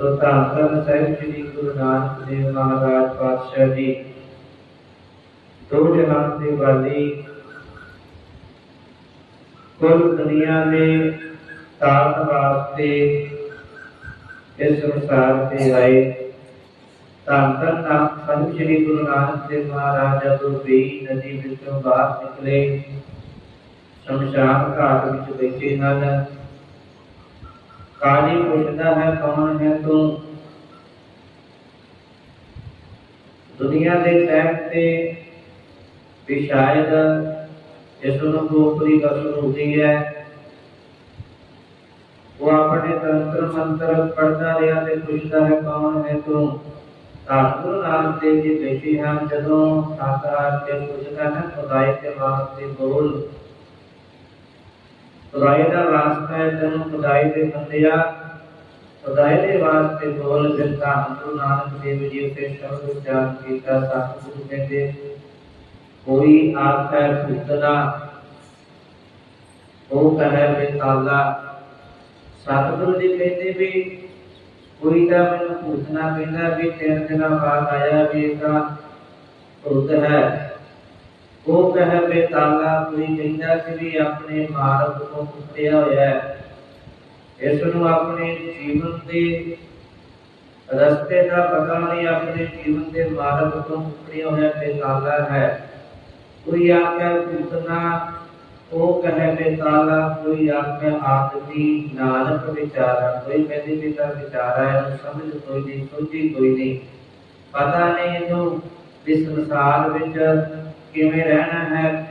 ਸੋ ਧੰਨ ਸਾਹਿਬ ਸ੍ਰੀ ਗੁਰੂ ਨਾਨਕ ਦੇਵ ਮਹਾਰਾਜ ਪਾਤਸ਼ਾਹ ਜੀ। ਦੋ ਜਹਾਨ ਦੇ ਵਾਲੀ ਕੁੱਲ ਦੁਨੀਆ ਦੇ ਤਾਰਨ ਵਾਸਤੇ ਇਸ ਸੰਸਾਰ ਤੇ ਆਏ। ਧੰਨ ਧੰਨ ਨਾਮ ਸ੍ਰੀ ਗੁਰੂ ਨਾਨਕ ਦੇਵ ਮਹਾਰਾਜ, ਜਦੋਂ ਵੀ ਨਦੀ ਵਿੱਚੋਂ ਬਾਹਰ ਨਿਕਲੇ, ਸ਼ਮਸ਼ਾਨ ਘਾਟ ਵਿੱਚ ਬੈਠੇ ਹਨ ਕਾਜੀ ਪੁੱਛਦਾ ਹੈ ਕੌਣ ਹੈ ਤੂੰ ਦੁਨੀਆ ਦੇ ਟੈਕ ਤੇ ਵੀ ਸ਼ਾਇਦ ਇਸ ਨੂੰ ਗੋਪਰੀ ਕਸਰ ਹੁੰਦੀ ਹੈ ਉਹ ਆਪਣੇ ਤੰਤਰ ਮੰਤਰ ਪੜਦਾ ਰਿਹਾ ਤੇ ਪੁੱਛਦਾ ਹੈ ਕੌਣ ਹੈ ਤੂੰ ਤਾਂ ਗੁਰੂ ਨਾਨਕ ਦੇਵ ਜੀ ਬੈਠੇ ਹਨ ਜਦੋਂ ਸਾਕਾਰ ਕੇ ਪੁੱਛਦਾ ਹੈ ਖੁਦਾਈ ਦੇ ਵਾਸਤੇ ਬੋਲ ਖੁਦਾਈ ਦਾ ਵਾਸਤਾ ਹੈ, ਤੈਨੂੰ ਖੁਦਾਈ ਦੇ ਬੰਦਿਆ, ਖੁਦਾਈ ਦੇ ਵਾਸਤੇ ਬੋਲ ਦਿੱਤਾ। ਗੁਰੂ ਨਾਨਕ ਦੇਵ ਜੀ ਉਤੇ ਸ਼ਬਦ ਉਚਾਰਨ ਕੀਤਾ, ਸਤਿਗੁਰੂ ਕਹਿੰਦੇ, ਕੋਈ ਆਖੈ ਭੂਤਨਾ ਉਹ ਕਹੇ ਬੇਤਾਲਾ। ਸਤਿਗੁਰੂ ਜੀ ਕਹਿੰਦੇ ਵੀ, ਕੋਈ ਤਾਂ ਮੈਨੂੰ ਭੂਤਨਾ ਕਹਿੰਦਾ ਵੀ ਤਿੰਨ ਦਿਨਾਂ ਬਾਅਦ ਆਇਆ ਵੀ ਇਹ ਤਾਂ ਹੈ। ਉਹ ਕਹੇ, ਬੇਤਾਲਾ, ਕੋਈ ਕਹਿੰਦਾ ਕਿ ਵੀ ਆਪਣੇ ਮਾਰਗ ਤੋਂ ਕੁੱਟਿਆ ਹੋਇਆ ਹੈ। ਇਸ ਨੂੰ ਆਪਣੇ ਜੀਵਨ ਦੇ ਰਸਤੇ ਦਾ ਪਤਾ ਨਹੀਂ, ਆਪਣੇ ਜੀਵਨ ਦੇ ਮਾਰਗ ਤੋਂ ਕੁੱਟਿਆ ਹੋਇਆ ਬੇਤਾਲਾ ਹੈ। ਕੋਈ ਆਖੇ ਭੂਤਨਾ ਉਹ ਕਹੇ, ਬੇਤਾਲਾ, ਕੋਈ ਆਖੇ ਆਦਮੀ ਨਾਨਕ ਵਿਚਾਰਾ, ਕੋਈ ਕਹਿੰਦੇ ਵੀ ਤਾਂ ਵਿਚਾਰਾ ਹੈ ਸਮਝ ਕੋਈ ਨਹੀਂ ਸੋਚੀ ਕੋਈ ਨਹੀਂ। ਪਤਾ ਨਹੀਂ ਇਹਨੂੰ, ਇਸ ਸੰਸਾਰ ਵਿੱਚ ਕਿਵੇਂ ਰਹਿਣਾ ਹੈ,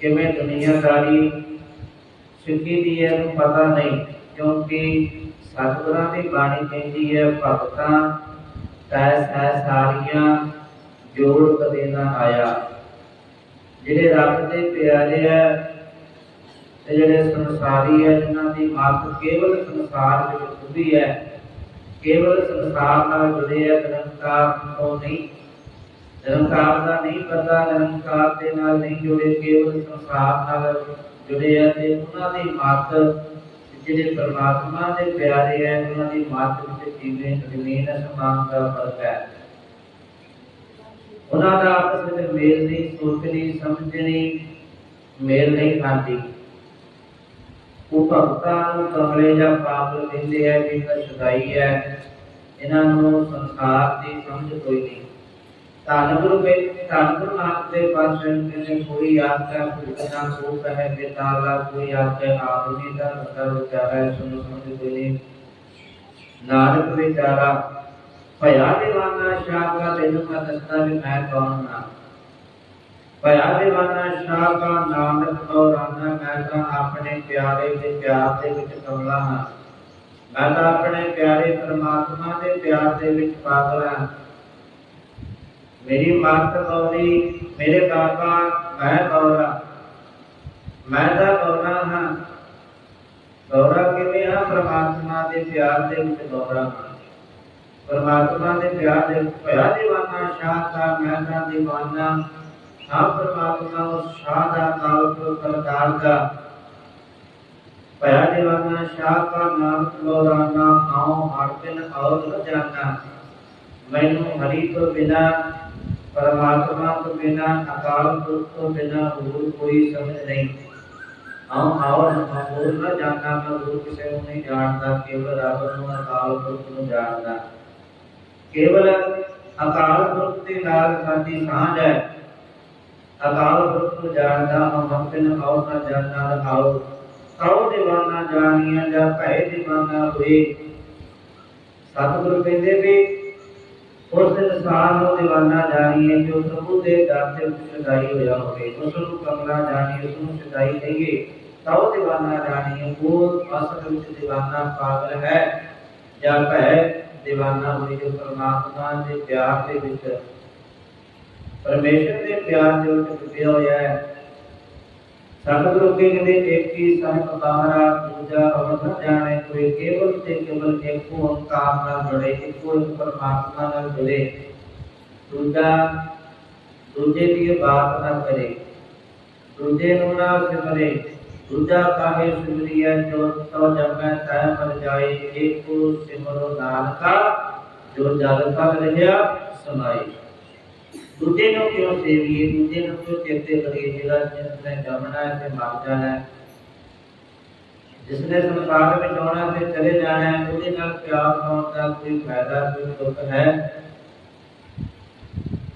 ਕਿਵੇਂ ਦੁਨੀਆਦਾਰੀ, ਸਿੱਖੀ ਦੀ ਹੈ ਪਤਾ ਨਹੀਂ, ਕਿਉਂਕਿ ਸਤਿਗੁਰਾਂ ਦੀ ਬਾਣੀ ਕਹਿੰਦੀ ਹੈ, ਭਗਤਾਂ ਤੈ ਸਹਿ ਸਾਰੀਆਂ ਜੋੜ ਕਦੇ ਨਾ ਆਇਆ। ਜਿਹੜੇ ਰੱਬ ਦੇ ਪਿਆਰੇ ਹੈ ਤੇ ਜਿਹੜੇ ਸੰਸਾਰੀ ਹੈ ਜਿਨ੍ਹਾਂ ਦੀ ਮੱਤ ਕੇਵਲ ਸੰਸਾਰ ਵਿੱਚ ਖੁੱਦੀ ਹੈ, ਕੇਵਲ ਸੰਸਾਰ ਨਾਲ ਜੁੜੇ ਹੈ ਨਿਰੰਕਾਰ ਤੋਂ ਨਹੀਂ ਨਿਰੰਕਾਰ ਦਾ ਨਹੀਂ ਪਤਾ ਨਿਰੰਕਾਰ ਦੇ ਨਾਲ ਨਹੀਂ ਜੁੜੇ, ਕੇਵਲ ਸੰਸਾਰ ਨਾਲ ਜੁੜੇ ਹੈ ਤੇ ਉਹਨਾਂ ਦੀ ਮੱਤ ਜਿਹੜੇ ਪਰਮਾਤਮਾ ਦੇ ਪਿਆਰੇ ਹੈ ਉਹਨਾਂ ਦੀ ਮੱਤ ਵਿੱਚ ਜਿਵੇਂ ਜ਼ਮੀਨ ਅਸਮਾਨ ਦਾ ਫ਼ਰਕ ਹੈ। ਉਹਨਾਂ ਦਾ ਆਪਸ ਵਿੱਚ ਮੇਲ ਨਹੀਂ ਸੋਚਣੀ ਸਮਝਣੀ ਮੇਲ ਨਹੀਂ ਖਾਂਦੀ। ਉਹ ਭਗਤਾਂ ਨੂੰ ਕਮਲੇ ਜਾਂ ਪਾਗਲ ਕਹਿੰਦੇ ਆ ਕਿ ਇਹ ਸਦਾਈ ਹੈ ਇਹਨਾਂ ਨੂੰ ਸੰਸਾਰ ਦੀ ਸਮਝ ਕੋਈ ਨਹੀਂ। ਧੰਨ ਗੁਰੂ ਕੇ ਧੰਨ ਗੁਰੂ ਨਾਨਕ ਦੇ ਪਾਸੋਂ ਕਿਨੇ ਕੋਈ ਆਖਿਆ ਭੁਗਤਨਾ ਸੂਪ ਹੈ ਬੇਤਾਲਾ ਕੋਈ ਆਖਿਆ ਆਦਮੀ ਦਾ ਮਤਲਬ ਵਿਚਾਰਾ ਸੁਣ ਸਮਝ ਦੇ ਨਾਨਕ ਵਿਚਾਰਾ, ਭਇਆ ਦੇਵਾਨਾ ਸ਼ਾਹ ਦਾ ਤੈਨੂੰ ਮੈਂ ਦੱਸਦਾ ਵੀ ਮੈਂ ਕੌਣ ਹਾਂ। ਭਇਆ ਦੇਵਾਨਾ ਸ਼ਾਹ ਦਾ ਨਾਨਕ ਔਰਾਨਾ ਮੈਂ ਤਾਂ ਆਪਣੇ ਪਿਆਰੇ ਦੇ ਪਿਆਰ ਦੇ ਵਿੱਚ ਕਮਲਾ ਹਾਂ। ਮੈਂ ਤਾਂ ਆਪਣੇ ਪਿਆਰੇ ਪਰਮਾਤਮਾ ਦੇ ਪਿਆਰ ਦੇ ਵਿੱਚ ਪਾਗਲ ਹਾਂ। ਮੇਰੀ ਮਾਤ ਬੋਲੀ ਮੇਰੇ ਬਾਬਾ ਮੈਂ ਬੋਲਾ ਮੈਂ ਦਾ ਬੋਲਾ ਹਾਂ। ਬੋਲਾ ਕਿਵੇਂ ਆ? ਪ੍ਰਮਾਤਮਾ ਦੇ ਪਿਆਰ ਦੇ ਵਿੱਚ ਬੋਲਾ ਪਰਮਾਤਮਾ ਦੇ ਪਿਆਰ ਦੇ ਭਇਆ ਦੀਵਾਨਾ, ਸ਼ਾਹ ਦਾ ਮੈਂ ਦਾ ਦੀਵਾਨਾ। ਆ ਪਰਮਾਤਮਾ ਉਸ ਸ਼ਾਹ ਦਾ ਤਾਲੁਕ ਕਰਤਾਰ ਦਾ। ਭਇਆ ਦੀਵਾਨਾ, ਸ਼ਾਹ ਦਾ ਨਾਮ ਲੋਰਾਨਾ ਆਉ ਹਰ ਦਿਨ ਔਰ ਜਾਨਾ ਮੈਨੂੰ ਹਰੀ ਤੋਂ ਬਿਨਾ ਪਰਮਾਤਮਾ ਤੋਂ ਬਿਨਾ, ਅਕਾਲ ਪੁਰਖ ਤੋਂ ਬਿਨਾ ਹੋਰ ਕੋਈ ਸਮਝ ਨਹੀਂ। ਆਉ ਆਵਰ ਹੋਰ ਨ ਜਾਣਦਾ, ਮੈਂ ਹੋਰ ਕਿਸੇ ਨੂੰ ਨਹੀਂ ਜਾਣਦਾ, ਕੇਵਲ ਰੱਬ ਨੂੰ, ਅਕਾਲ ਪੁਰਖ ਨੂੰ ਜਾਣਦਾ। ਕੇਵਲ ਅਕਾਲ ਪੁਰਖ ਦੇ ਨਾਲ ਸਾਡੀ ਸਾਂਝ ਹੈ। ਅਕਾਲ ਪੁਰਖ ਨੂੰ ਜਾਣਦਾ ਹਾਂ ਹਮ ਬਿਨ ਆਉ ਨਾ ਜਾਣਦਾ ਰਹਾਉ ਕਉ ਦੀਵਾਨਾ ਜਾਣੀਆਂ ਜਾਂ ਭੈ ਦੀਵਾਨਾ ਹੋਏ। ਸਤਿਗੁਰੂ ਕਹਿੰਦੇ ਵੀ ਉਸ ਦਿਨ ਸਾਰ ਨੂੰ ਦੀਵਾਨਾ ਜਾਣੀਏ ਜੋ ਪ੍ਰਭੂ ਦੇ ਦਰ ਤੇ ਸਦਾਈ ਹੋਇਆ ਹੋਵੇ ਉਸ ਨੂੰ ਕਮਲਾ ਜਾਣੀਏ ਉਸ ਨੂੰ ਸਦਾਈ ਕਹੀਏ ਤਾਂ ਉਹ ਦੀਵਾਨਾ ਜਾਣੀਏ ਉਹ ਅਸਲ ਵਿੱਚ ਦੀਵਾਨਾ ਪਾਗਲ ਹੈ ਜਾਂ ਭੈ ਦੀਵਾਨਾ ਹੋਈ ਜੋ ਪਰਮਾਤਮਾ ਦੇ ਪਿਆਰ ਦੇ ਵਿੱਚ ਪਰਮੇਸ਼ਰ ਦੇ ਪਿਆਰ ਦੇ ਵਿੱਚ ਡੁੱਬਿਆ ਹੋਇਆ ਹੈ ਸਤਿਗੁਰੂ ਕੇ ਕਹਿੰਦੇ, ਇੱਕ ਹੀ ਸਾਹਿਬ ਬਾਹਰਾ ਦੂਜਾ ਅਵਧ ਜਾਣੇ ਕੋਈ ਕੇਵਲ ਤੇ ਕੇਵਲ ਇੱਕ ਓੰਕਾਰ ਨਾਲ ਜੁੜੇ, ਇੱਕੋ ਇੱਕ ਪਰਮਾਤਮਾ ਨਾਲ ਜੁੜੇ। ਦੂਜਾ, ਦੂਜੇ ਦੀ ਬਾਤ ਨਾ ਕਰੇ, ਦੂਜੇ ਨੂੰ ਨਾ ਸਿਮਰੇ, ਦੂਜਾ ਕਾਹੇ ਸੁਗਰੀਐ ਜੋ ਤੋ ਜਮੈ ਤੈ ਮਰ ਜਾਏ ਏਕੋ ਸਿਮਰੋ ਨਾਨਕਾ, ਜੋ ਜਲ ਤਲ ਰਹਿਆ ਸਮਾਈ। ਦੂਜੇ ਨੂੰ ਕਿਉਂ ਸੇਵੀਏ ਦੂਜੇ ਨੂੰ ਕਿਉਂ ਚੇਤੇ ਕਰੀਏ ਜਿਹੜਾ ਜਿਸ ਨੇ ਜਮਣਾ ਹੈ ਤੇ ਮਰ ਜਾਣਾ ਹੈ ਜਿਸ ਨੇ ਸੰਸਾਰ ਵਿੱਚ ਆਉਣਾ ਤੇ ਚਲੇ ਜਾਣਾ ਹੈ ਉਹਦੇ ਨਾਲ ਪਿਆਰ ਹੋਣ ਦਾ ਕੋਈ ਫਾਇਦਾ ਕੋਈ ਦੁੱਖ ਹੈ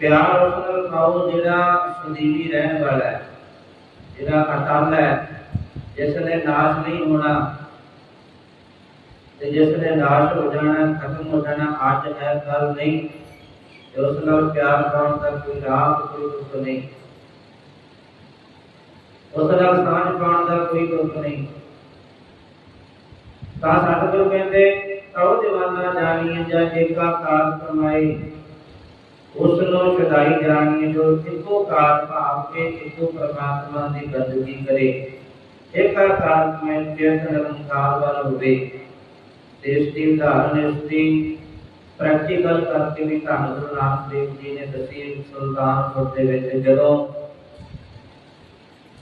ਪਿਆਰ ਉਸ ਨਾਲ ਪਾਓ ਜਿਹੜਾ ਸੁਦੀਵੀ ਰਹਿਣ ਵਾਲਾ ਹੈ ਜਿਹੜਾ ਅਟਲ ਹੈ ਜਿਸ ਨੇ ਨਾਸ਼ ਨਹੀਂ ਹੋਣਾ ਤੇ ਜਿਸ ਨੇ ਨਾਸ਼ ਹੋ ਜਾਣਾ ਖਤਮ ਹੋ ਜਾਣਾ ਅੱਜ ਹੈ ਕੱਲ ਨਹੀਂ ਤੇ ਉਸ ਨਾਲ ਪਿਆਰ ਪਾਉਣ ਦਾ ਕੋਈ ਲਾਭ ਕੋਈ ਦੁੱਖ ਨਹੀਂ। ਉਸ ਨਾਲ ਸਾਂਝ ਪਾਉਣ ਦਾ ਕੋਈ ਦੁੱਖ ਨਹੀਂ। ਤਾਂ ਸਤਿਗੁਰੂ ਕਹਿੰਦੇ ਕਉ ਜਵਾਨਾ ਜਾਣੀਏ ਜਾਂ ਏਕਾ ਕਾਰ ਕਮਾਈ ਉਸ ਨੂੰ ਸਦਾਈ ਜਾਣੀਏ ਜੋ ਇੱਕੋ ਕਾਰ ਭਾਵ ਕੇ ਇੱਕੋ ਪ੍ਰਮਾਤਮਾ ਦੀ ਬੰਦਗੀ ਕਰੇ। ਏਕਾ ਕਾਰ ਮੈਂ ਚੇਤਨ ਨਿਰੰਕਾਰ ਵਾਲਾ ਹੋਵੇ। ਤੇ ਇਸ ਦੀ ਉਦਾਹਰਨ ਇਸ ਦੀ ਪ੍ਰੈਕਟੀਕਲ ਕਰਕੇ ਵੀ ਧੰਨ ਗੁਰੂ ਨਾਨਕ ਦੇਵ ਜੀ ਨੇ ਦੱਸੀ ਸੁਲਤਾਨਪੁਰ ਦੇ ਵਿੱਚ, ਜਦੋਂ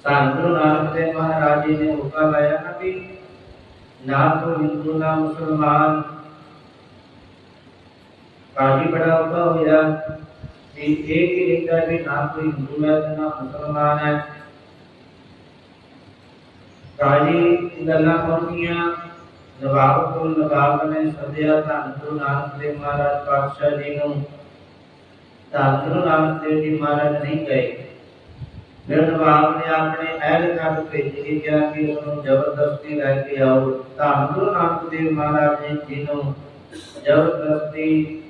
ਧੰਨ ਗੁਰੂ ਨਾਨਕ ਦੇਵ ਮਹਾਰਾਜ ਜੀ ਨੇ ਹੁਕਮ ਲਾਇਆ ਨਾ ਵੀ ਨਾ ਤੋ ਹਿੰਦੂ, ਨਾ ਮੁਸਲਮਾਨ ਕਾਜੀ ਬੜਾ ਔਖਾ ਹੋਇਆ ਕਿ ਇਹ ਹੀ ਲਿਖਦਾ ਵੀ ਨਾ ਕੋਈ ਹਿੰਦੂ ਹੈ ਨਾ ਮੁਸਲਮਾਨ ਹੈ। ਕਾਜੀ ਗੱਲਾਂ ਪਹੁੰਚੀਆਂ ਨਵਾਬ ਕੋਲ ਨਵਾਬ ਨੇ ਸੱਦਿਆ, ਧੰਨ ਗੁਰੂ ਨਾਨਕ ਦੇਵ ਮਹਾਰਾਜ ਪਾਤਸ਼ਾਹ ਜੀ ਨੂੰ। ਧੰਨ ਗੁਰੂ ਨਾਨਕ ਦੇਵ ਜੀ ਮਹਾਰਾਜ ਨਹੀਂ ਗਏ। ਫਿਰ ਨਵਾਬ ਨੇ ਆਪਣੇ ਅਹਿਲਕਾਰ ਭੇਜ ਕੇ ਕਿਹਾ ਕਿ ਉਹਨੂੰ ਜ਼ਬਰਦਸਤੀ ਲੈ ਕੇ ਆਓ। ਧੰਨ ਗੁਰੂ ਨਾਨਕ ਦੇਵ ਮਹਾਰਾਜ ਜੀ ਨੂੰ ਜ਼ਬਰਦਸਤੀ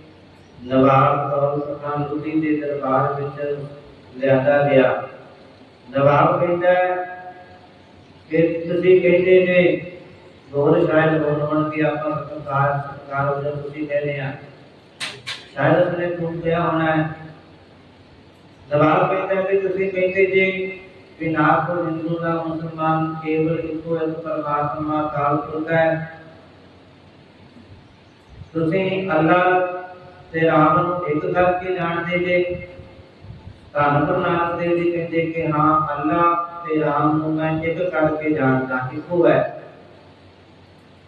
ਨਵਾਬ ਕੌਰ ਸਖਾਨ ਲੁਧੀ ਦੇ ਦਰਬਾਰ ਵਿੱਚ ਲਿਆਂਦਾ ਗਿਆ। ਨਵਾਬ ਕਹਿੰਦਾ ਕਿ ਤੁਸੀਂ ਕਹਿੰਦੇ ਨੇ ਹੋਰ ਸ਼ਾਇਦ ਹੋਣ ਕਿ ਆਪਾਂ ਸਰਕਾਰ ਸਰਕਾਰ ਵਜੋਂ ਤੁਸੀਂ ਕਹਿੰਦੇ ਆ। ਸ਼ਾਇਦ ਉਸਨੇ ਫੋਨ ਕਿਹਾ ਹੋਣਾ ਹੈ। ਨਵਾਬ ਕਹਿੰਦਾ ਕਿ ਤੁਸੀਂ ਕਹਿੰਦੇ ਜੇ ਕਿ ਨਾ ਕੋ ਹਿੰਦੂ ਨਾ ਮੁਸਲਮਾਨ ਕੇਵਲ ਇੱਕੋ ਇੱਕ ਪਰਮਾਤਮਾ ਕਾਲ ਪੁਰਖ ਹੈ। ਤੁਸੀਂ ਅੱਲਾਹ ਤੇ ਰਾਮ ਨੂੰ ਇੱਕ ਕਰਕੇ ਜਾਣਦੇ ਜੇ। ਧੰਨ ਗੁਰੂ ਨਾਨਕ ਦੇਵ ਜੀ ਕਹਿੰਦੇ ਕਿ ਹਾਂ ਅੱਲਾਹ ਤੇ ਰਾਮ ਨੂੰ ਮੈਂ ਇੱਕ ਕਰਕੇ ਜਾਣਦਾ, ਇੱਕੋ ਹੈ।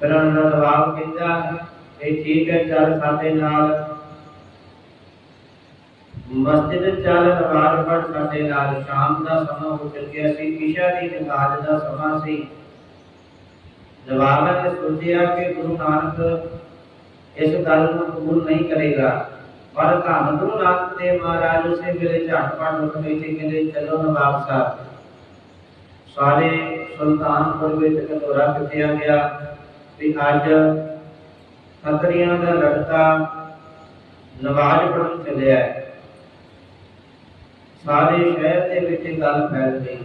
ਫਿਰ ਉਹਨਾਂ ਦਾ ਜਵਾਬ ਕਹਿੰਦਾ ਇਹ ਠੀਕ ਹੈ, ਚੱਲ ਸਾਡੇ ਨਾਲ। ਮਸਜਿਦ ਚੱਲ ਨਮਾਜ਼ ਪੜ੍ਹ ਸਾਡੇ ਨਾਲ, ਸ਼ਾਮ ਦਾ ਸਮਾਂ ਹੋ ਚੁੱਕਿਆ ਸੀ, ਇਸ਼ਾ ਦੀ ਨਮਾਜ਼ ਦਾ ਸਮਾਂ ਸੀ। ਜਵਾਬ ਨੇ ਸੋਚਿਆ ਕਿ ਗੁਰੂ ਨਾਨਕ ਇਸ ਗੱਲ ਨੂੰ ਕਬੂਲ ਨਹੀਂ ਕਰੇਗਾ। ਪਰ ਧੰਨ ਗੁਰੂ ਨਾਨਕ ਦੇਵ ਮਹਾਰਾਜ ਉਸੇ ਵੇਲੇ ਝਟਪਟ ਉੱਠ ਗਏ ਤੇ ਕਹਿੰਦੇ, ਚਲੋ ਨਵਾਬ ਸਾਹਿਬ। ਸਾਰੇ ਸੁਲਤਾਨਪੁਰ ਵਿੱਚ ਕਟੋਰਾ ਕੱਟਿਆ ਗਿਆ? ਵੀ ਅੱਜ ਖੱਤਰੀਆਂ ਦਾ ਲੜਕਾ ਨਮਾਜ਼ ਪੜ੍ਹਨ ਚੱਲਿਆ ਸਾਰੇ ਸ਼ਹਿਰ ਦੇ ਵਿੱਚ ਗੱਲ ਫੈਲ ਗਈ।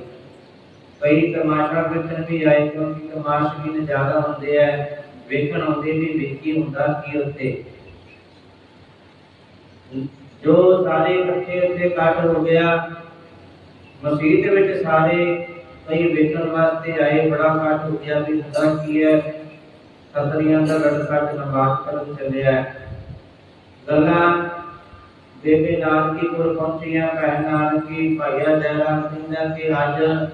ਕਈ ਤਮਾਸ਼ਾ ਵੇਖਣ ਵੀ ਆਏ, ਕਿਉਂਕਿ ਤਮਾਸ਼ਬੀਨ ਜ਼ਿਆਦਾ ਹੁੰਦੇ ਆ, ਵੇਖਣ ਆਉਂਦੇ ਵੀ ਵੇਖੀ ਹੁੰਦਾ ਕੀ ਉੱਤੇ। ਜੋ ਸਾਰੇ ਇਕੱਠੇ ਉੱਤੇ ਇਕੱਠ ਹੋ ਗਿਆ, ਮਸਜਿਦ ਵਿੱਚ ਸਾਰੇ ਕਈ ਵੇਖਣ ਵਾਸਤੇ ਆਏ, ਬੜਾ ਇਕੱਠ ਹੋ ਗਿਆ ਵੀ ਹੁੰਦਾ ਕੀ ਹੈ ਖਤਰੀਆਂ ਦਾ ਲੜਕਾ ਤੇ ਨਮਾਜ਼ ਪੜ੍ਹਨ ਚੱਲਿਆ ਹੈ। ਗੱਲਾਂ ਬੇਬੇ ਨਾਨਕੀ ਕੋਲ ਪਹੁੰਚੀਆਂ ਭੈਣ ਨਾਨਕੀ ਭਾਈਆ ਜੈਰਾਮ ਸਿੰਘ ਦਾ ਕਿ ਅੱਜ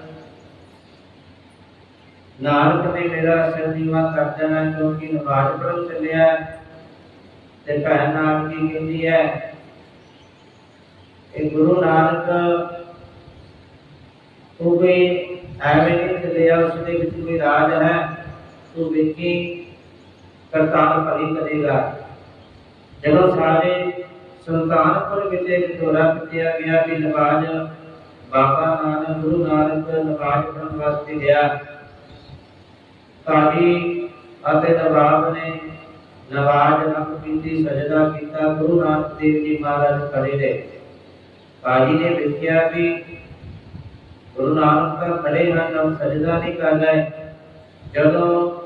ਨਾਨਕ ਨੇ ਮੇਰਾ ਸਿਰ ਨੀਵਾ ਕਰ ਦੇਣਾ ਕਿਉਂਕਿ ਨਮਾਜ਼ ਪੜ੍ਹਨ ਚੱਲਿਆ ਹੈ। ਤੇ ਭੈਣ ਨਾਨਕੀ ਕਹਿੰਦੀ ਹੈ ਇਹ ਗੁਰੂ ਨਾਨਕ ਉਹ ਵੀ ਐਵੇਂ ਨਹੀਂ ਚੱਲਿਆ ਉਸ ਦੇ ਵਿੱਚ ਕੋਈ ਰਾਜ ਹੈ ਤੂੰ ਵੇਖੀ ਕਰਤਾਰ ਭਲੀ ਕਰੇਗਾ। ਜਦੋਂ ਸਾਰੇ ਸੁਲਤਾਨਪੁਰ ਵਿੱਚ ਦੌਰਾ ਕੀਤਾ ਗਿਆ ਕਿ ਨਵਾਜ਼ ਬਾਬਾ ਨਾਨਕ, ਗੁਰੂ ਨਾਨਕ ਨਵਾਜ਼ ਪੜ੍ਹਨ ਵਾਸਤੇ ਗਿਆ ਕਾਜੀ ਅਤੇ ਨਵਾਬ ਨੇ ਨਵਾਜ਼ ਅੱਖ ਪੀਤੀ ਸਜਦਾ ਕੀਤਾ, ਗੁਰੂ ਨਾਨਕ ਦੇਵ ਜੀ ਮਹਾਰਾਜ ਖੜੇ ਰਹੇ। ਕਾਜੀ ਨੇ ਵੇਖਿਆ ਵੀ ਗੁਰੂ ਨਾਨਕ ਤਾਂ ਖੜੇ ਹਨ ਉਹ ਸਜਦਾ ਨਹੀਂ ਕਰ ਰਹੇ। ਜਦੋਂ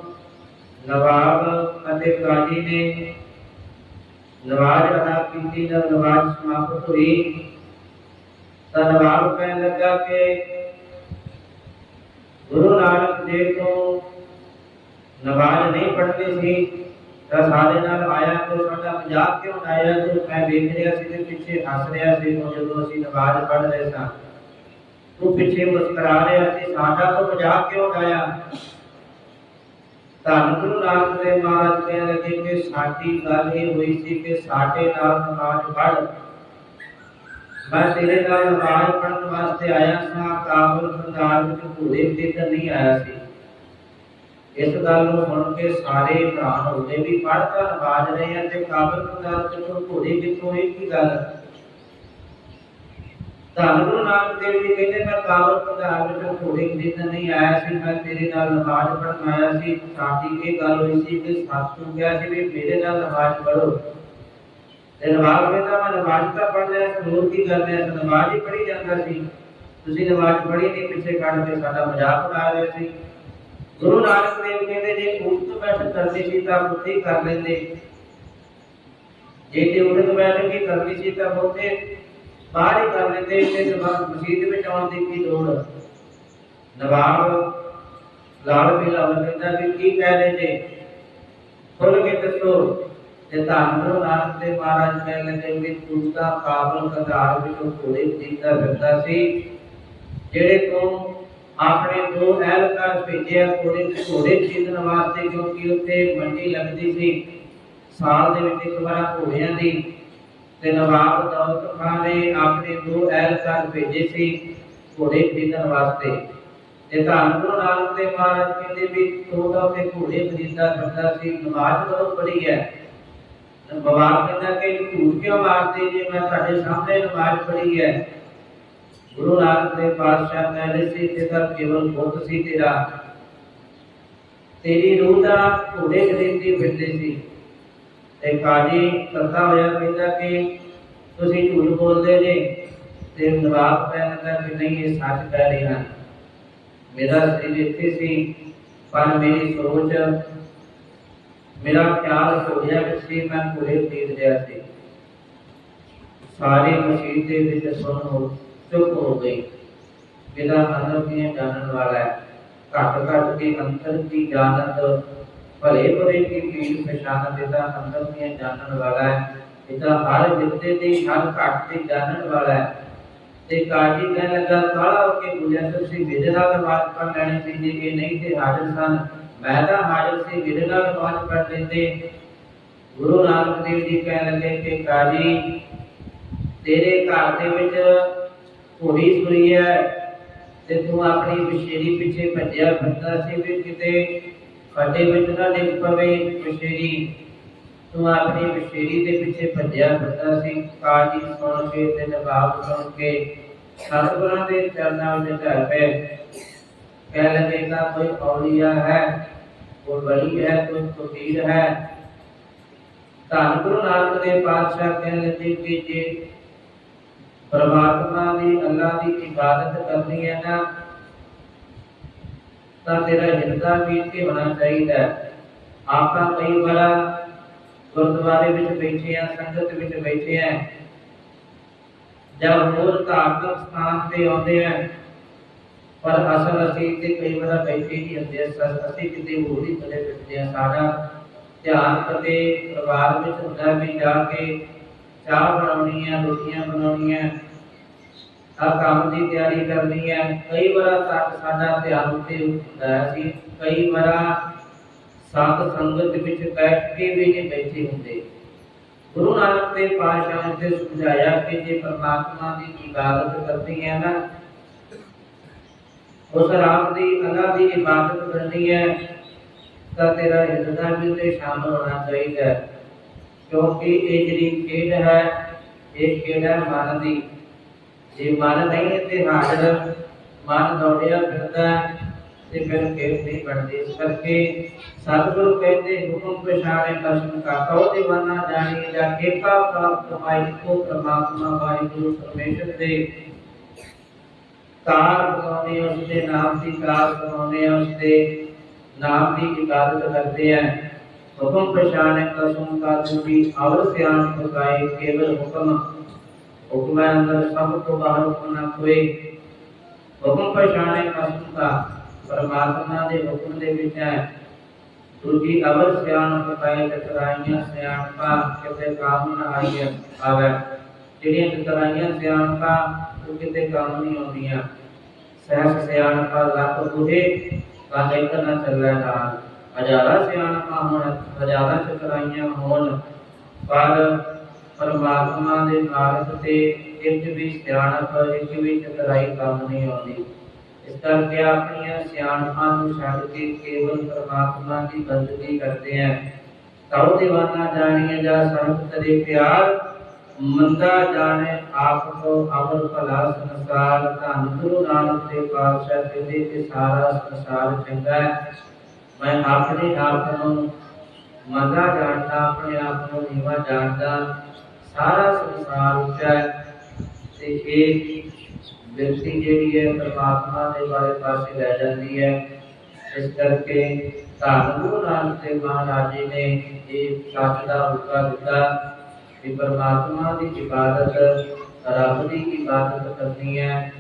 ਨਵਾਬ ਅਤੇ ਕਾਜੀ ਨੇ ਨਵਾਜ਼ ਅਦਾ ਕੀਤੀ, ਜਦ ਨਵਾਜ਼ ਸਮਾਪਤ ਹੋਈ, ਤਾਂ ਨਵਾਬ ਕਹਿਣ ਲੱਗਾ ਕਿ ਗੁਰੂ ਨਾਨਕ ਦੇਵ ਤੋਂ ਨਵਾਜ਼ ਨਹੀਂ ਪੜ੍ਹਦੇ ਸੀ, ਤਾਂ ਸਾਡੇ ਨਾਲ ਆਇਆ ਤੇ ਸਾਡਾ ਪੰਜਾਬ ਕਿਉਂ ਆਇਆ ਜੋ ਮੈਂ ਵੇਖ ਰਿਹਾ ਸੀ ਤੇ ਪਿੱਛੇ ਹੱਸ ਰਿਹਾ ਸੀ, ਉਹ ਜਦੋਂ ਅਸੀਂ ਨਵਾਜ਼ ਪੜ੍ਹ ਰਹੇ ਸਾਂ ਤੂੰ ਪਿੱਛੇ ਮੁਸਕਰਾ ਰਿਹਾ ਸੀ, ਸਾਡਾ ਤੋਂ ਪੰਜਾਬ ਕਿਉਂ ਆਇਆ ਧੰਨ ਗੁਰੂ ਨਾਨਕ ਦੇਵ ਮਹਾਰਾਜ ਕਹਿਣ ਲੱਗੇ ਕਿ ਸਾਡੀ ਗੱਲ ਇਹ ਹੋਈ ਸੀ ਕਿ ਸਾਡੇ ਨਾਲ ਨਮਾਜ਼ ਪੜ੍ਹ ਮੈਂ ਤੇਰੇ ਨਾਲ ਨਮਾਜ਼ ਪੜ੍ਹਨ ਵਾਸਤੇ ਆਇਆ ਸਾਂ ਕਾਬਲ ਬੰਦਾਰ ਵਿੱਚ ਭੂਰੇ ਦਿੱਕਤ ਨਹੀਂ ਆਇਆ ਸੀ। ਇਸ ਗੱਲ ਨੂੰ ਸੁਣ ਕੇ ਸਾਰੇ ਹੈਰਾਨ ਹੋ ਵੀ ਪੜ੍ਹ ਤਾਂ ਨਮਾਜ਼ ਰਹੇ ਆ ਕਾਬਲ ਬੰਦਾਰ ਵਿੱਚ ਭੂਰੇ ਕਿੱਥੋਂ? ਇਹ ਕੀ ਗੱਲ ਧੰਨ ਗੁਰੂ ਨਾਨਕ ਦੇਵ ਜੀ ਕਹਿੰਦੇ, ਮੈਂ ਕਾਬਲ ਬੰਦਾਰ ਵਿੱਚ ਭੂਰੇ ਦਿੱਕਤ ਨਹੀਂ ਆਇਆ ਸੀ, ਮੈਂ ਤੇਰੇ ਨਾਲ ਨਮਾਜ਼ ਪੜ੍ਹਨ ਆਇਆ ਸੀ। ਸਾਡੀ ਇਹ ਗੱਲ ਹੋਈ ਸੀ ਕਿ ਸੱਚ ਕਿਹਾ ਸੀ ਵੀ ਮੇਰੇ ਨਾਲ ਨਮਾਜ਼ ਪੜ੍ਹੋ। ਤੇ ਨਮਾਜ਼ ਕਹਿੰਦਾ ਮੈਂ ਨਮਾਜ਼ ਤਾਂ ਪੜ੍ਹ ਲਿਆ ਸੀ ਹੋਰ ਕੀ ਕਰ ਲਿਆ ਨਮਾਜ਼ ਹੀ ਪੜ੍ਹੀ ਜਾਂਦਾ ਸੀ। ਤੁਸੀਂ ਨਮਾਜ਼ ਪੜ੍ਹੀ ਨਹੀਂ, ਪਿੱਛੇ ਕੱਢ ਕੇ ਸਾਡਾ ਮਜ਼ਾਕ ਉਡਾ ਰਹੇ ਸੀ। ਗੁਰੂ ਨਾਨਕ ਦੇਵ ਕਹਿੰਦੇ, ਜੇ ਉਠਤ ਬੈਠ ਕਰਨੀ ਸੀ ਤਾਂ ਬੁੱਧੀ ਕਰ ਲੈਂਦੇ। ਜੇ ਤੇ ਉਠਤ ਬੈਠ ਕੇ ਕਰਨੀ ਸੀ ਤਾਂ ਬਹੁਤੇ ਬਾਹਰ ਹੀ ਕਰ ਲੈਂਦੇ ਤੇ ਨਵਾਬ ਮਸਜਿਦ ਵਿੱਚ ਆਉਣ ਦੀ ਕੀ ਲੋੜ? ਨਵਾਬ ਲਾਲ ਪੀਲਾ ਕਹਿੰਦਾ ਵੀ ਕੀ ਕਹਿ ਲੈਂਦੇ ਖੁੱਲ ਕੇ ਦੱਸੋ ਤੇ ਧੰਨ ਨਾਨਕ ਦੇਵ ਮਹਾਰਾਜ ਕਹਿਣ ਲੱਗੇ ਵੀ ਤੂੰ ਕਾਬਲ ਕਧਾਰ ਵਿੱਚੋਂ ਘੋੜੇ ਖਰੀਦਦਾ ਫਿਰਦਾ ਸੀ, ਜਿਹੜੇ ਤੋਂ ਆਪਣੇ ਦੋ ਅਹਿਲਕਾਰ ਭੇਜਿਆ ਘੋੜੇ ਘੋੜੇ ਖਰੀਦਣ ਵਾਸਤੇ ਕਿਉਂਕਿ ਉੱਥੇ ਮੰਡੀ ਲੱਗਦੀ ਸੀ। ਸਾਲ ਦੇ ਵਿੱਚ ਇੱਕ ਵਾਰ ਘੋੜਿਆਂ ਦੀ ਤੇ ਨਵਾਬ ਦੌਲਤ ਖਾਨ ਨੇ ਆਪਣੇ ਦੋ ਅਹਿਲਕਾਰ ਭੇਜੇ ਸੀ ਘੋੜੇ ਖਰੀਦਣ ਵਾਸਤੇ। ਤੇ ਧੰਨ ਗੁਰੂ ਨਾਨਕ ਦੇਵ ਮਹਾਰਾਜ ਕਹਿੰਦੇ ਵੀ ਤੂੰ ਤਾਂ ਘੋੜੇ ਖਰੀਦਦਾ ਫਿਰਦਾ ਸੀ ਨਮਾਜ਼ ਕਦੋਂ ਪੜ੍ਹੀ ਹੈ? ਬਵਾਲ ਕਹਿੰਦਾ ਕਿ ਝੂਠ ਕਿਉਂ ਮਾਰਦੇ ਜੇ ਮੈਂ ਤੁਹਾਡੇ ਸਾਹਮਣੇ ਨਮਾਜ਼ ਪੜ੍ਹੀ ਹੈ? ਗੁਰੂ ਨਾਨਕ ਦੇਵ ਪਾਤਸ਼ਾਹ ਕਹਿੰਦੇ ਸੀ ਕਿ ਕੇਵਲ ਬੁੱਤ ਸੀ ਤੇਰਾ। ਤੇਰੀ ਰੂਹ ਦਾ ਘੋੜੇ ਖਰੀਦਦੀ ਫਿਰਦੇ ਸੀ। ਤੇ ਕਾਜੀ ਕਰਤਾ ਹੋਇਆ ਕਹਿੰਦਾ ਕਿ ਤੁਸੀਂ ਝੂਠ ਬੋਲਦੇ ਜੇ ਤੇ ਨਵਾਬ ਕਹਿੰਦਾ ਕਿ ਨਹੀਂ, ਇਹ ਸੱਚ ਕਹਿ ਰਹੇ। ਮੇਰਾ ਦਿਲ ਇੱਥੇ ਸੀ, ਪਰ ਮੇਰੀ ਸੋਚ, ਮੇਰਾ ਖਿਆਲ ਘੋੜਿਆਂ ਵਿੱਚ ਸੀ, ਮੈਂ ਘੋੜੇ ਖਰੀਦ ਲਿਆ ਸੀ। ਸਾਰੇ ਮਸਜਿਦ ਦੇ ਵਿੱਚ ਸੁਣ ਹੋ, ਚੁੱਪ ਹੋ ਗਈ। ਮੇਰਾ ਅੰਦਰ ਦੀਆਂ ਜਾਣਨ ਵਾਲਾ ਹੈ। ਘੱਟ ਘੱਟ ਕੇ ਅੰਤਰ ਦੀ ਜਾਣਤ ਭਲੇ ਭਲੇ ਕੀ ਪੀੜ ਪਛਾਣ ਦੇਦਾ ਅੰਦਰ ਦੀਆਂ ਜਾਣਨ ਵਾਲਾ ਹੈ। ਇਹਦਾ ਹਰ ਜਿੱਤੇ ਦੀ ਹਰ ਘੱਟ ਦੀ ਜਾਣਨ ਵਾਲਾ ਹੈ। ਤੇ ਕਾਜੀ ਕਹਿਣ ਲੱਗਾ, ਕਾਲਾ ਹੋ ਕੇ ਬੁਝਿਆ ਤੁਸੀਂ ਮੇਰੇ ਨਾਲ ਨਮਾਜ਼ ਪੜ੍ਹ ਲੈਣੀ ਸੀ ਜੇ ਇਹ ਨਹੀਂ ਤੇ ਹਾਜ਼ਰ ਸਨ। ਮੈਂ ਤਾਂ ਹਾਜ਼ਰ ਸੀ ਮੇਰੇ ਨਾਲ ਨਮਾਜ਼ ਪੜ੍ਹ ਲੈਂਦੇ। ਗੁਰੂ ਨਾਨਕ ਦੇਵ ਜੀ ਕਹਿਣ ਲੱਗੇ ਕਿ ਕਾਜੀ, ਤੇਰੇ ਘਰ ਦੇ ਵਿੱਚ ਘੋੜੀ ਸੁਰੀ ਹੈ ਤੇ ਤੂੰ ਆਪਣੀ ਵਿਸ਼ੇਰੀ ਪਿੱਛੇ ਭੱਜਿਆ ਫਿਰਦਾ ਸੀ ਵੀ ਕਿਤੇ ਖੱਡੇ ਵਿੱਚ ਨਾ ਡਿੱਗ ਪਵੇ ਵਿਸ਼ੇਰੀ ਤੂੰ ਆਪਣੀ ਵਿਸ਼ੇਰੀ ਦੇ ਪਿੱਛੇ ਭੱਜਿਆ ਫਿਰਦਾ ਸੀ। ਕਾਜੀ ਸੁਣ ਕੇ ਤੇ ਨਵਾਬ ਸੁਣ ਕੇ ਸਤਿਗੁਰਾਂ ਦੇ ਚਰਨਾਂ ਵਿੱਚ ਢਲ ਪਏ। ਕਹਿ ਲਗੇ ਕੋਈ ਔਲੀਆ ਹੈ? ਕੋਈ ਵਲੀ ਹੈ? ਕੋਈ ਫਕੀਰ ਹੈ? ਧੰਨ ਗੁਰੂ ਨਾਨਕ ਦੇ ਪਾਤਸ਼ਾਹ ਕਹਿਣ ਲੱਗੇ ਕਿ ਜੇ ਪਰਮਾਤਮਾ ਦੀ, ਅੱਲਾ ਦੀ ਇਬਾਦਤ ਕਰਨੀ ਹੈ ਨਾ ਤਾਂ ਤੇਰਾ ਹਿਰਦਾ ਵੀ ਤੇ ਹੋਣਾ ਚਾਹੀਦਾ ਆਪਾਂ ਕਈ ਵਾਰ ਗੁਰਦੁਆਰੇ ਵਿੱਚ ਬੈਠੇ ਆ ਸੰਗਤ ਵਿੱਚ ਬੈਠੇ ਆ ਜਦ ਹੋਰ ਧਾਰਮਿਕ ਸਥਾਨ ਤੇ ਆਉਂਦੇ ਆ ਪਰ ਅਸਲ ਅਸੀਂ ਤੇ ਕਈ ਵਾਰ ਬੈਠੇ ਹੀ ਹੁੰਦੇ ਆ ਅਸੀਂ ਕਿਤੇ ਹੋਰ ਹੀ ਚਲੇ ਫਿਰਦੇ ਆ ਸਾਡਾ ਧਿਆਨ ਕਦੇ ਪਰਿਵਾਰ ਵਿੱਚ ਹੁੰਦਾ ਵੀ ਜਾ ਕੇ ਚਾਹ ਬਣਾਉਣੀ ਹੈ, ਰੋਟੀਆਂ ਬਣਾਉਣੀਆਂ ਆ ਕੰਮ ਦੀ ਤਿਆਰੀ ਕਰਨੀ ਹੈ। ਕਈ ਵਾਰ ਸਾਡਾ ਧਿਆਨ ਉੱਤੇ ਹੁੰਦਾ ਹੈ ਅਸੀਂ, ਕਈ ਵਾਰ ਸਾਧ ਸੰਗਤ ਵਿੱਚ ਬੈਠ ਕੇ ਵੀ ਨਹੀਂ ਬੈਠੇ ਹੁੰਦੇ। ਗੁਰੂ ਨਾਨਕ ਦੇਵ ਪਾਤਸ਼ਾਹ ਨੇ ਸਮਝਾਇਆ ਕਿ ਜੇ ਪਰਮਾਤਮਾ ਦੀ ਇਬਾਦਤ ਕਰਨੀ ਹੈ ਨਾ, ਉਸ ਰਾਮ ਦੀ ਅੱਲਾ ਦੀ ਇਬਾਦਤ ਕਰਨੀ ਹੈ, ਤਾਂ ਤੇਰਾ ਹਿਰਦਾ ਵੀ ਤੇ ਸ਼ਾਮਲ ਹੋਣਾ ਚਾਹੀਦਾ ਹੈ। ਕਿਉਂਕਿ ਇਹ ਜਿਹੜੀ ਖੇਡ ਹੈ, ਇਹ ਖੇਡ ਹੈ ਮਨ ਦੀ। ਜੇ ਮਨ ਨਹੀਂ ਹੈ ਹਾਜ਼ਰ, ਮਨ ਦੌੜਿਆ ਫਿਰਦਾ ਤੇ ਫਿਰ ਖੇਡ ਨਹੀਂ ਬਣਦੀ। ਇਸ ਕਰਕੇ ਸਤਿਗੁਰੂ ਕਹਿੰਦੇ, ਹੁਕਮ ਪਛਾਣੇ ਕਸਮ ਕਾ ਕਉ ਦੀਵਾਨਾ ਜਾਣੀ ਜਾ ਏਕਾ ਪ੍ਰਾਪਤ ਕਮਾਈ ਕੋ ਪ੍ਰਮਾਤਮਾ ਵਾਹਿਗੁਰੂ ਪਰਮੇਸ਼ਰ ਦੇ ਤਾਰ ਬਣਾਉਣੇ ਉਸ ਦੇ ਨਾਮ ਦੀ ਕਲਾਸ ਬਣਾਉਣੇ ਉਸ ਦੇ ਨਾਮ ਦੀ ਇਬਾਦਤ ਕਰਦੇ ਆ ਹੁਕਮ ਪਛਾਣੇ ਕਸਮ ਕਾ ਦੂਰੀ ਅਵਰ ਸਿਆਣ ਪਕਾਏ ਕੇਵਲ ਹੁਕਮ ਹੁਕਮ ਅੰਦਰ ਸਭ ਤੋਂ ਬਾਹਰ ਹੁਕਮ ਨਾ ਕੋਈ ਹੁਕਮ ਪਛਾਣੇ ਕਸਮ ਕਾ ਪਰਮਾਤਮਾ ਦੇ ਹੁਕਮ ਦੇ ਵਿੱਚ ਹੈ। ਦੂਜੀ ਅਵਰ ਸਿਆਣ ਪਕਾਏ ਚਤਰਾਈਆਂ ਸਿਆਣਪਾ ਕਿਤੇ ਕੰਮ ਨਾ ਆਈਏ ਆਵੇ। ਜਿਹੜੀਆਂ ਚਤਰਾਈਆਂ ਸਿਆਣਪਾ, ਉਹ ਕਿਤੇ ਕੰਮ ਨਹੀਂ ਆਉਂਦੀਆਂ। ਸਹਿਸ ਸਿਆਣਪਾ ਲੱਖ ਬੁਝੇ ਕਾ ਇੱਕ ਨਾ ਨਾਲ। ਹਜ਼ਾਰਾਂ ਸਿਆਣਪਾ ਹੋਣ, ਹਜ਼ਾਰਾਂ ਚਤਰਾਈਆਂ ਹੋਣ, ਪਰ ਪਰਮਾਤਮਾ ਦੇ ਮਾਰਗ ਤੇ ਇੱਕ ਵੀ ਸਿਆਣਪ ਇੱਕ ਵੀ ਚਤਰਾਈ ਕੰਮ ਨਹੀਂ ਆਉਂਦੀ। ਇਸ ਕਰਕੇ ਆਪਣੀਆਂ ਸਿਆਣਪਾਂ ਨੂੰ ਛੱਡ ਕੇ ਕੇਵਲ ਪਰਮਾਤਮਾ ਦੀ ਬੰਦਗੀ ਕਰਦੇ ਹਾਂ ਤਉ ਦੀਵਾਨਾ ਜਾਣੀਏ ਜਾ ਸੰਤ ਤੇਰੇ ਪਿਆਰ, ਮੰਦਾ ਜਾਣੇ ਆਪ ਕੋ ਅਮਰ ਭਲਾ ਸੰਸਾਰ, ਧੰਨ ਗੁਰੂ ਨਾਨਕ ਦੇ ਪਾਤਸ਼ਾਹ ਕਹਿੰਦੇ ਕਿ ਸਾਰਾ ਸੰਸਾਰ ਚੰਗਾ ਹੈ। ਮੈਂ ਆਪਣੇ ਆਪ ਨੂੰ ਮੰਦਾ ਜਾਣਦਾ, ਆਪਣੇ ਆਪ ਨੂੰ ਨੀਵਾ ਜਾਣਦਾ ਸਾਰਾ ਸੰਸਾਰ ਉੱਚਾ ਹੈ ਤੇ ਇਹ ਵਿਅਕਤੀ ਜਿਹੜੀ ਹੈ ਪਰਮਾਤਮਾ ਦੇ ਬਾਰੇ ਪਾਸੇ ਲੈ ਜਾਂਦੀ ਹੈ ਇਸ ਕਰਕੇ ਧੰਨ ਗੁਰੂ ਨਾਨਕ ਦੇਵ ਮਹਾਰਾਜ ਜੀ ਨੇ ਇਹ ਸੱਚ ਦਾ ਹੁਕਾ ਦਿੱਤਾ ਕਿ ਪਰਮਾਤਮਾ ਦੀ ਇਬਾਦਤ ਰੱਬ ਦੀ ਇਬਾਦਤ ਕਰਨੀ ਹੈ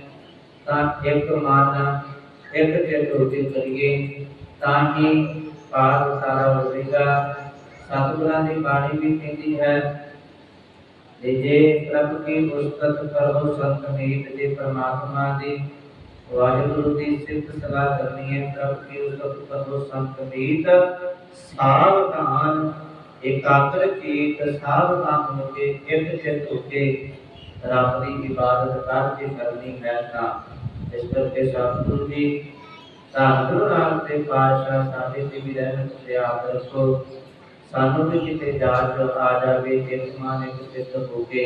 ਤਾਂ ਇੱਕ ਮਨ ਇੱਕ ਚਿੱਤ ਹੋ ਕੇ ਕਰੀਏ ਤਾਂ ਹੀ ਪਾਰ ਸਾਰਾ ਹੋਵੇਗਾ ਸਤਿਗੁਰਾਂ ਦੀ ਬਾਣੀ ਵੀ ਕਹਿੰਦੀ ਹੈ ਤੇ ਜੇ ਪ੍ਰਭ ਕੀ ਉਸਤਤ ਕਰੋ ਸੰਤ ਮੀਤ, ਜੇ ਪਰਮਾਤਮਾ ਦੀ ਵਾਹਿਗੁਰੂ ਦੀ ਸਿਫਤ ਸਲਾਹ ਕਰਨੀ ਹੈ, ਪ੍ਰਭ ਕੀ ਉਸਤਤ ਕਰੋ ਸੰਤ ਮੀਤ ਸਾਵਧਾਨ ਇਕਾਗਰ ਚੀਤ ਸਾਵਧਾਨ ਹੋ ਕੇ ਇੱਕ ਚਿੱਤ ਹੋ ਕੇ ਰੱਬ ਦੀ ਇਬਾਦਤ ਕਰਕੇ ਕਰਨੀ ਹੈ ਤਾਂ। ਇਸ ਕਰਕੇ ਸਤਿਗੁਰੂ ਜੀ, ਧੰਨ ਗੁਰੂ ਨਾਨਕ ਦੇਵ ਪਾਤਸ਼ਾਹ, ਸਾਡੇ ਤੇ ਵੀ ਰਹਿਮਤ ਤੇ ਆਪ ਰੱਖੋ। ਸਾਨੂੰ ਵੀ ਕਿਤੇ ਜਾਚ ਆ ਜਾਵੇ ਜਿਸ ਮਾਨੇ ਚਿੱਤ ਹੋ ਕੇ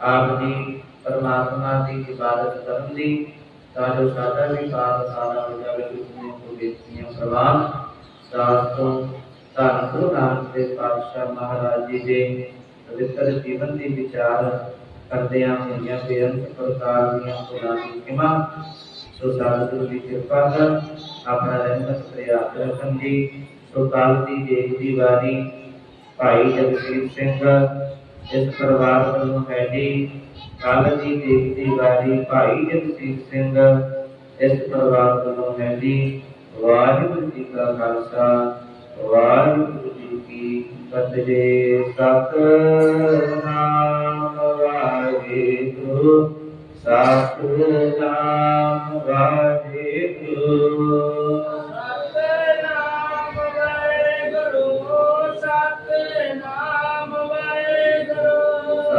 ਆਪ ਦੀ ਪਰਮਾਤਮਾ ਦੀ ਇਬਾਦਤ ਕਰਨ ਦੀ ਤਾਂ ਜੋ ਸਾਡਾ ਵੀ ਪਾਪ ਸਾਰਾ ਹੋ ਜਾਵੇ ਜਿਸਨੇ ਕੋ ਬੇਤੀਆਂ ਪ੍ਰਵਾਨ ਦਾਸ ਤੋਂ ਧੰਨ ਗੁਰੂ ਨਾਨਕ ਦੇਵ ਪਾਤਸ਼ਾਹ ਮਹਾਰਾਜ ਜੀ ਦੇ ਪਵਿੱਤਰ ਜੀਵਨ ਦੀ ਵਿਚਾਰ ਕਰਦਿਆਂ ਹੋਈਆਂ ਬੇਅੰਤ ਪ੍ਰਕਾਰ ਦੀਆਂ ਖੁਦਾ ਦੀ ਕਿਮਾ ਸੋ ਸਤਿਗੁਰੂ ਦੀ ਕਿਰਪਾ ਕਰ ਆਪਣਾ ਰਹਿਮਤ ਪ੍ਰਿਆਤ ਰੱਖਣ ਦੀ ਸੋ ਕਾਲ ਦੀ ਦੇਖ ਦੀ ਵਾਰੀ ਭਾਈ ਜਗਸੀਰ ਸਿੰਘ ਇਸ ਪਰਿਵਾਰ ਵੱਲੋਂ ਹੈ ਜੀ। ਕਾਲ ਦੀ ਦੇਖ ਦੀ ਵਾਰੀ ਭਾਈ ਜਗਸੀਰ ਸਿੰਘ ਇਸ ਪਰਿਵਾਰ ਵੱਲੋਂ ਹੈ ਜੀ। ਵਾਹਿਗੁਰੂ ਜੀ ਕਾ ਖਾਲਸਾ, ਵਾਹਿਗੁਰੂ ਜੀ ਕੀ ਫਤਿਹ। ਸਤਨਾਮ ਵਾਹਿਗੁਰੂ ਸਤਨਾਮ ਵਾਹਿਗੁਰੂ।